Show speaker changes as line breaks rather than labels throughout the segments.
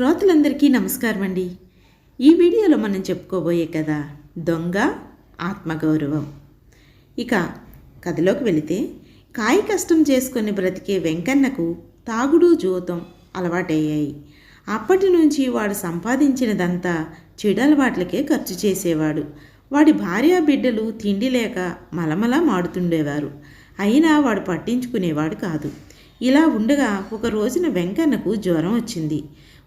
శ్రోతలందరికీ నమస్కారం అండి ఈ వీడియోలో మనం చెప్పుకోబోయే కథ దొంగ ఆత్మగౌరవం. ఇక కథలోకి వెళితే కాయ కష్టం చేసుకొని బ్రతికే వెంకన్నకు తాగుడు జూతం అలవాటయ్యాయి. అప్పటి నుంచి వాడు సంపాదించినదంతా చెడలవాట్లకే ఖర్చు చేసేవాడు. వాడి భార్యా బిడ్డలు తిండి లేక మలమల మాడుతుండేవారు. అయినా వాడు పట్టించుకునేవాడు కాదు. ఇలా ఉండగా ఒక రోజున వెంకన్నకు జ్వరం వచ్చింది.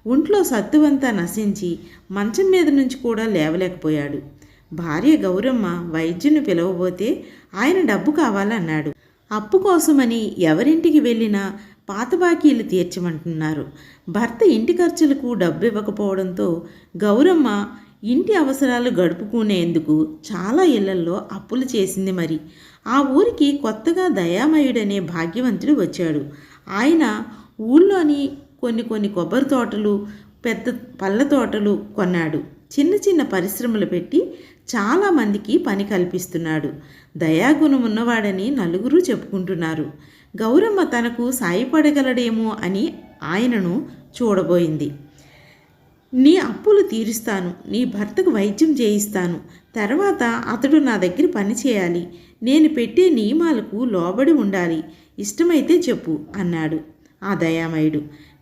ఒంట్లో సత్తువంతా నశించి మంచం మీద నుంచి కూడా లేవలేకపోయాడు. భార్య గౌరమ్మ వైద్యుని పిలవబోతే ఆయన డబ్బు కావాలన్నాడు. అప్పు కోసమని ఎవరింటికి వెళ్ళినా పాత బాకీలు తీర్చమంటున్నారు. భర్త ఇంటి ఖర్చులకు డబ్బు ఇవ్వకపోవడంతో గౌరమ్మ ఇంటి అవసరాలు గడుపుకునేందుకు చాలా ఇళ్ళల్లో అప్పులు చేసింది మరి. ఆ ఊరికి కొత్తగా దయామయుడనే భాగ్యవంతుడు వచ్చాడు. ఆయన ఊళ్ళోని కొన్ని కొన్ని కొబ్బరి తోటలు పెద్ద పళ్ళ తోటలు కొన్నాడు. చిన్న చిన్న పరిశ్రమలు పెట్టి చాలామందికి పని కల్పిస్తున్నాడు. దయాగుణం ఉన్నవాడని నలుగురు చెప్పుకుంటున్నారు. గౌరమ్మ తనకు సాయపడగలడేమో అని ఆయనను చూడబోయింది. నీ అప్పులు తీరుస్తాను నీ భర్తకు వైద్యం చేయిస్తాను. తర్వాత అతడు నా దగ్గర పని చేయాలి. నేను పెట్టే నియమాలకు లోబడి ఉండాలి. ఇష్టమైతే చెప్పు అన్నాడు. ఆ దయామయుడు.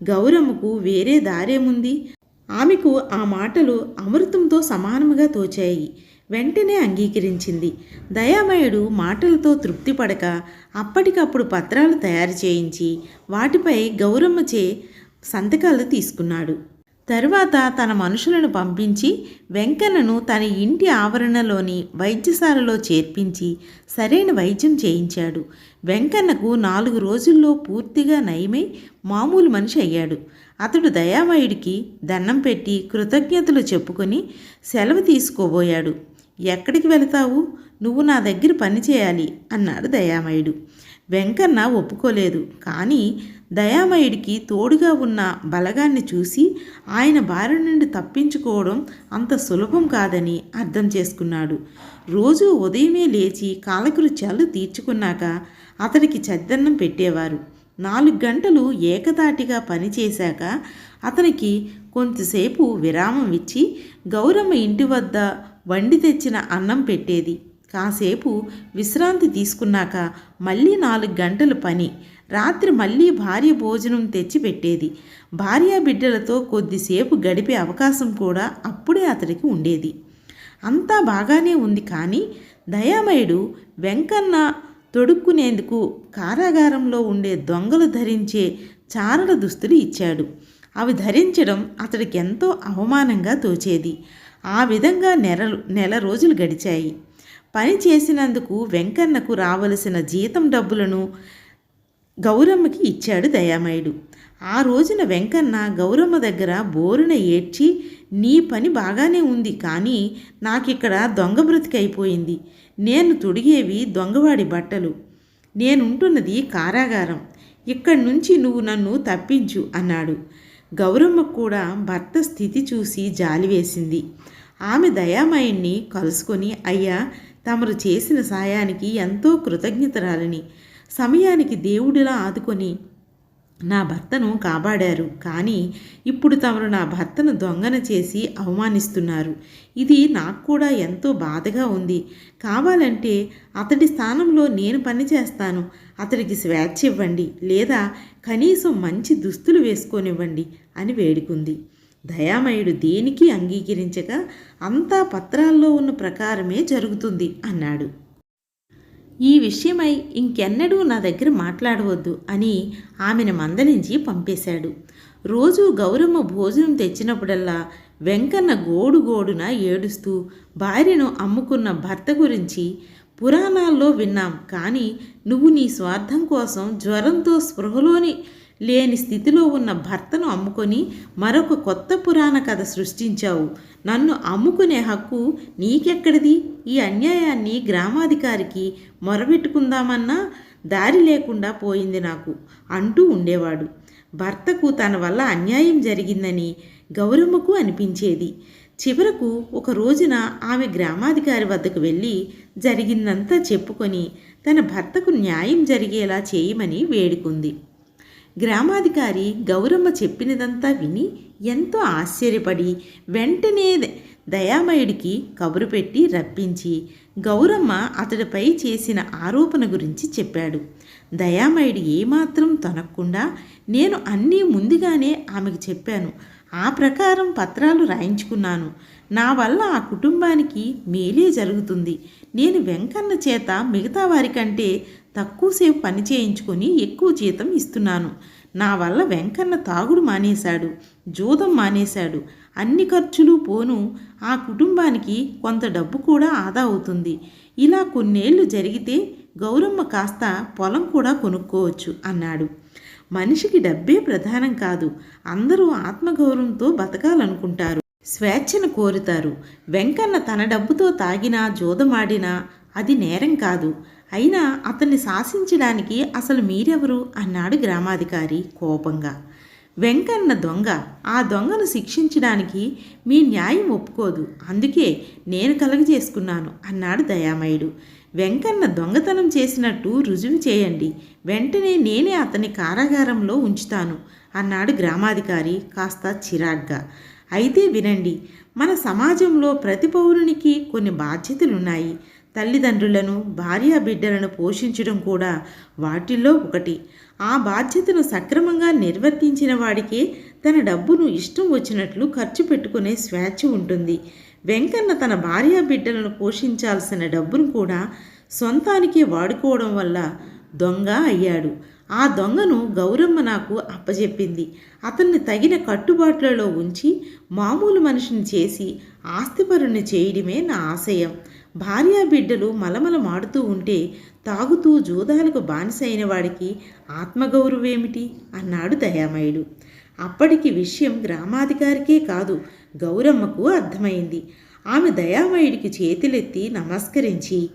గౌరమ్మకు వేరే దారేముంది? ఆమెకు ఆ మాటలు అమృతంతో సమానముగా తోచాయి. వెంటనే అంగీకరించింది. దయామయుడు మాటలతో తృప్తి పడక అప్పటికప్పుడు పత్రాలు తయారు చేయించి వాటిపై గౌరమ్మచే సంతకాలు తీసుకున్నాడు. తరువాత తన మనుషులను పంపించి వెంకన్నను తన ఇంటి ఆవరణలోని వైద్యశాలలో చేర్పించి సరైన వైద్యం చేయించాడు. వెంకన్నకు నాలుగు రోజుల్లో పూర్తిగా నయమై మామూలు మనిషి అయ్యాడు. అతడు దయామయుడికి దండం పెట్టి కృతజ్ఞతలు చెప్పుకొని సెలవు తీసుకోబోయాడు. ఎక్కడికి వెళతావు? నువ్వు నా దగ్గర పని చేయాలి అన్నాడు దయామయుడు. వెంకన్న ఒప్పుకోలేదు. కానీ దయామయుడికి తోడుగా ఉన్న బలగాన్ని చూసి ఆయన బారి నుండి తప్పించుకోవడం అంత సులభం కాదని అర్థం చేసుకున్నాడు. రోజు ఉదయమే లేచి కాలకృత్యాలు తీర్చుకున్నాక అతడికి చద్దన్నం పెట్టేవారు. నాలుగు గంటలు ఏకతాటిగా పనిచేశాక అతనికి కొంతసేపు విరామం ఇచ్చి గౌరమ్మ ఇంటి వద్ద వండి తెచ్చిన అన్నం పెట్టేది. కాసేపు విశ్రాంతి తీసుకున్నాక మళ్ళీ నాలుగు గంటలు పని. రాత్రి మళ్ళీ భార్య భోజనం తెచ్చిపెట్టేది. భార్య బిడ్డలతో కొద్దిసేపు గడిపే అవకాశం కూడా అప్పుడే అతడికి ఉండేది. అంతా బాగానే ఉంది కానీ దయామయుడు వెంకన్న తొడుక్కునేందుకు కారాగారంలో ఉండే దొంగలు ధరించే చారల దుస్తులు ఇచ్చాడు. అవి ధరించడం అతడికి ఎంతో అవమానంగా తోచేది. ఆ విధంగా నెలలు నెల రోజులు గడిచాయి. పని చేసినందుకు వెంకన్నకు రావలసిన జీతం డబ్బులను గౌరమ్మకి ఇచ్చాడు దయామయుడు. ఆ రోజున వెంకన్న గౌరమ్మ దగ్గర బోరున ఏడ్చి నీ పని బాగానే ఉంది కానీ నాకిక్కడ దొంగ బ్రతికైపోయింది నేను తొడిగేవి దొంగవాడి బట్టలు. నేనుంటున్నది కారాగారం. ఇక్కడి నుంచి నువ్వు నన్ను తప్పించు అన్నాడు. గౌరమ్మ కూడా భర్త స్థితి చూసి జాలి వేసింది. ఆమె దయామయుణ్ణి కలుసుకొని అయ్యా తమరు చేసిన సాయానికి ఎంతో కృతజ్ఞతరాలని. సమయానికి దేవుడిలా ఆదుకొని నా భర్తను కాపాడారు. కానీ ఇప్పుడు తమరు నా భర్తను దొంగన చేసి అవమానిస్తున్నారు. ఇది నాకు కూడా ఎంతో బాధగా ఉంది. కావాలంటే అతడి స్థానంలో నేను పని చేస్తాను. అతడికి స్వేచ్ఛ ఇవ్వండి. లేదా కనీసం మంచి దుస్తులు వేసుకొనివ్వండి అని వేడుకుంది. దయామయుడు దేనికి అంగీకరించక అంతా పత్రాల్లో ఉన్న ప్రకారమే జరుగుతుంది అన్నాడు. ఈ విషయమై ఇంకెన్నడూ నా దగ్గర మాట్లాడవద్దు అని ఆమెను మందలించి పంపేశాడు. రోజు గౌరమ్మ భోజనం తెచ్చినప్పుడల్లా వెంకన్న గోడు గోడున ఏడుస్తూ భార్యను అమ్ముకున్న భర్త గురించి పురాణాల్లో విన్నాం కానీ నువ్వు నీ స్వార్థం కోసం జ్వరంతో స్పృహలోని లేని స్థితిలో ఉన్న భర్తను అమ్ముకొని మరొక కొత్త పురాణ కథ సృష్టించావు. నన్ను అమ్ముకునే హక్కు నీకెక్కడిది? ఈ అన్యాయాన్ని గ్రామాధికారికి మొరబెట్టుకుందామన్నా దారి లేకుండా పోయింది నాకు అంటూ ఉండేవాడు. భర్తకు తన వల్ల అన్యాయం జరిగిందని గౌరమ్మకు అనిపించేది. చివరకు ఒక రోజున ఆమె గ్రామాధికారి వద్దకు వెళ్ళి జరిగిందంతా చెప్పుకొని తన భర్తకు న్యాయం జరిగేలా చేయమని వేడుకుంది. గ్రామాధికారి గౌరమ్మ చెప్పినదంతా విని ఎంతో ఆశ్చర్యపడి వెంటనే దయామయుడికి కబురు పెట్టి రప్పించి గౌరమ్మ అతడిపై చేసిన ఆరోపణ గురించి చెప్పాడు. దయామయుడు ఏమాత్రం తనకుండా నేను అన్నీ ముందుగానే ఆమెకు చెప్పాను. ఆ ప్రకారం పత్రాలు రాయించుకున్నాను. నా వల్ల ఆ కుటుంబానికి మేలే జరుగుతుంది. నేను వెంకన్న చేత మిగతా వారికంటే తక్కువసేపు పని చేయించుకొని ఎక్కువ జీతం ఇస్తున్నాను. నా వల్ల వెంకన్న తాగుడు మానేశాడు జూదం మానేశాడు. అన్ని ఖర్చులు పోను ఆ కుటుంబానికి కొంత డబ్బు కూడా ఆదా అవుతుంది. ఇలా కొన్నేళ్ళు జరిగితే గౌరమ్మ కాస్త పొలం కూడా కొనుక్కోవచ్చు అన్నాడు. మనిషికి డబ్బే ప్రధానం కాదు అందరూ ఆత్మగౌరవంతో బతకాలనుకుంటారు. స్వేచ్ఛను కోరుతారు. వెంకన్న తన డబ్బుతో తాగినా జూదమాడినా అది నేరం కాదు. అయినా అతన్ని శాసించడానికి అసలు మీరెవరు? అన్నాడు గ్రామాధికారి కోపంగా. వెంకన్న దొంగ. ఆ దొంగను శిక్షించడానికి మీ న్యాయం ఒప్పుకోదు. అందుకే నేను కలగజేసుకున్నాను అన్నాడు దయామయుడు. వెంకన్న దొంగతనం చేసినట్టు రుజువు చేయండి. వెంటనే నేనే అతని కారాగారంలో ఉంచుతాను అన్నాడు గ్రామాధికారి కాస్త చిరాగ్గా. అయితే వినండి మన సమాజంలో ప్రతి పౌరునికి కొన్ని బాధ్యతలున్నాయి. తల్లిదండ్రులను భార్యా బిడ్డలను పోషించడం కూడా వాటిల్లో ఒకటి. ఆ బాధ్యతను సక్రమంగా నిర్వర్తించిన వాడికే తన డబ్బును ఇష్టం వచ్చినట్లు ఖర్చు పెట్టుకునే స్వేచ్ఛ ఉంటుంది. వెంకన్న తన భార్యా బిడ్డలను పోషించాల్సిన డబ్బును కూడా సొంతానికే వాడుకోవడం వల్ల దొంగ అయ్యాడు. ఆ దొంగను గౌరమ్మ నాకు అప్పజెప్పింది. అతన్ని తగిన కట్టుబాట్లలో ఉంచి మామూలు మనిషిని చేసి ఆస్తిపరుణ్ణి చేయడమే నా ఆశయం. భార్యా బిడ్డలు మలమల మాడుతూ ఉంటే తాగుతూ జూదాలకు బానిసైన వాడికి ఆత్మగౌరవేమిటి అన్నాడు దయామయుడు. అప్పటికి విషయం గ్రామాధికారికే కాదు గౌరమ్మకు అర్థమైంది. ఆమె దయామయుడికి చేతులెత్తి నమస్కరించి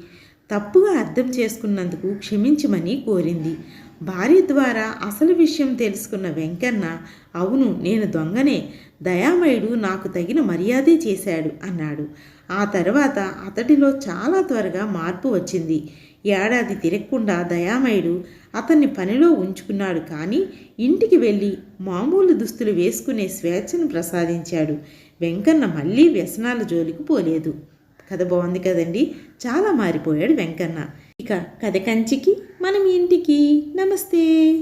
తప్పుగా అర్థం చేసుకున్నందుకు క్షమించమని కోరింది. భార్య ద్వారా అసలు విషయం తెలుసుకున్న వెంకన్న అవును నేను దొంగనే. దయామయుడు నాకు తగిన మర్యాదే చేశాడు అన్నాడు. ఆ తర్వాత అతడిలో చాలా త్వరగా మార్పు వచ్చింది. ఏడాది తిరగకుండా దయామయుడు అతన్ని పనిలో ఉంచుకున్నాడు కానీ ఇంటికి వెళ్ళి మామూలు దుస్తులు వేసుకునే స్వేచ్ఛను ప్రసాదించాడు. వెంకన్న మళ్ళీ వ్యసనాల జోలికి పోలేదు. కథ బాగుంది కదండి? చాలా మారిపోయాడు వెంకన్న. ఇక కథ కంచికి మనం ఇంటికి. నమస్తే.